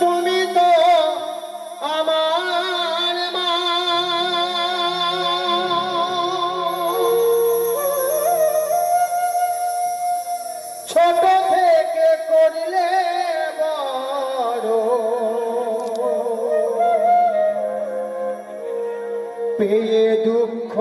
তুমি তো আমার মা। ছোট থেকে পেয়ে দুঃখ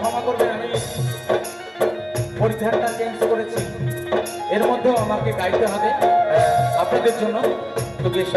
ক্ষমা করবেন, আমি পরিধানটা চেঞ্জ করেছি। এর মধ্যেও আমাকে গাইতে হবে। আপনাদের জন্য তো বেশ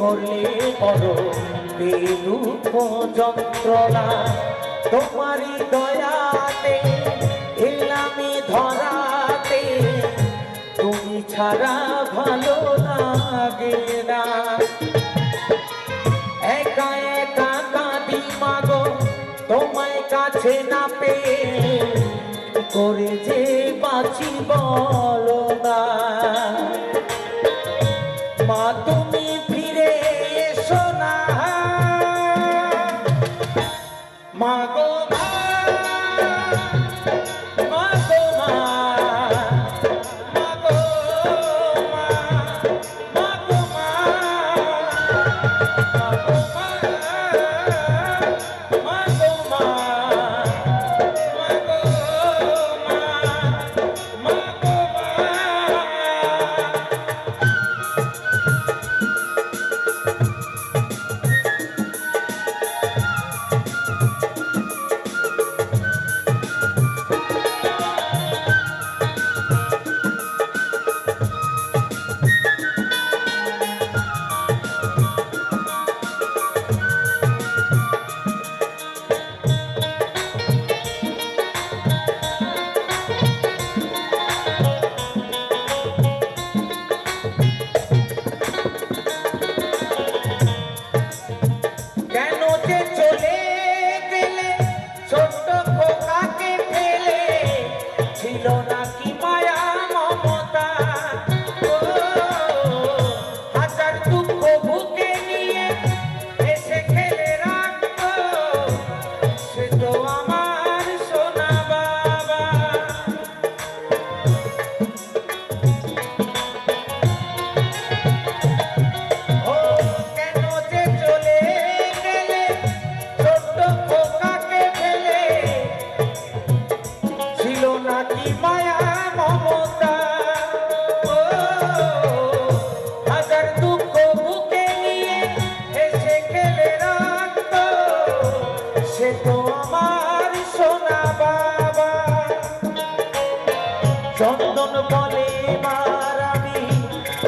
করলে বড় দুঃখ যন্ত্রণা, তোমারই দয়াতে ধরাতে, তুমি ছাড়া ভালো লাগে না। একা একা কাঁদি মাগো, তোমায় কাছে না পেয়ে, করে যে বাঁচি বলো না। মা মা গো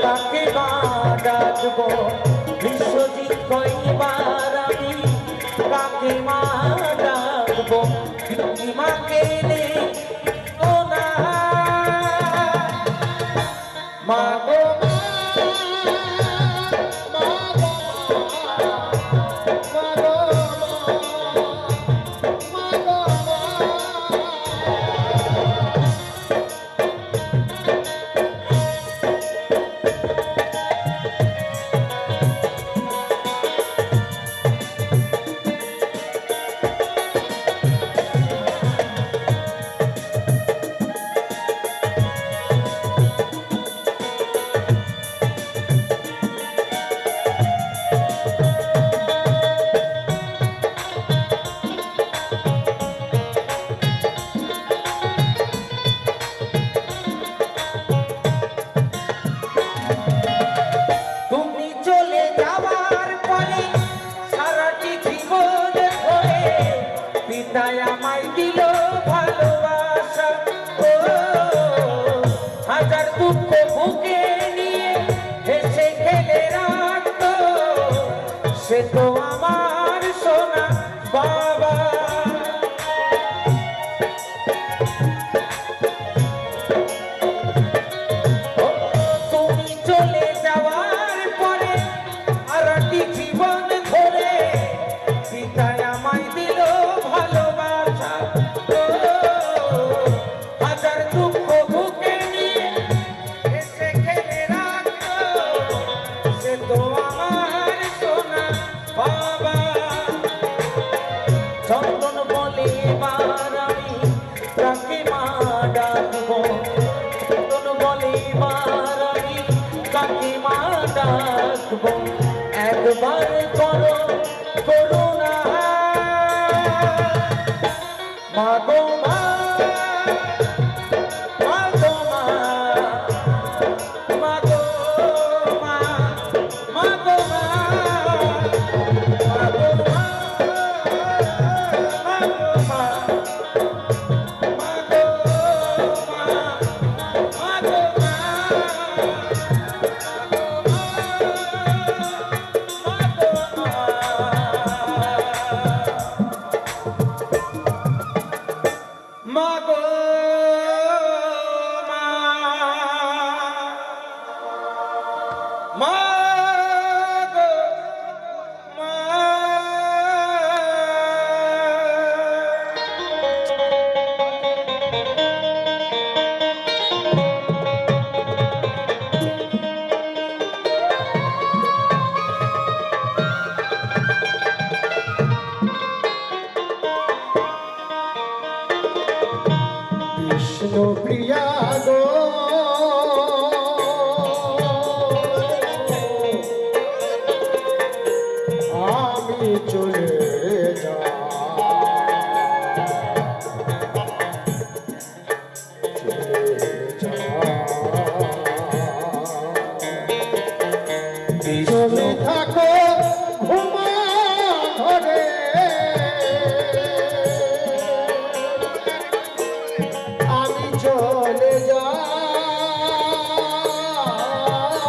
তাকে মা ডাকবো? বিশ্বজিৎ কইবার আমি তাকে মা ডাকবো? মাকে ও না। মা গো মাগো মা। চলে যা চলে থাকো।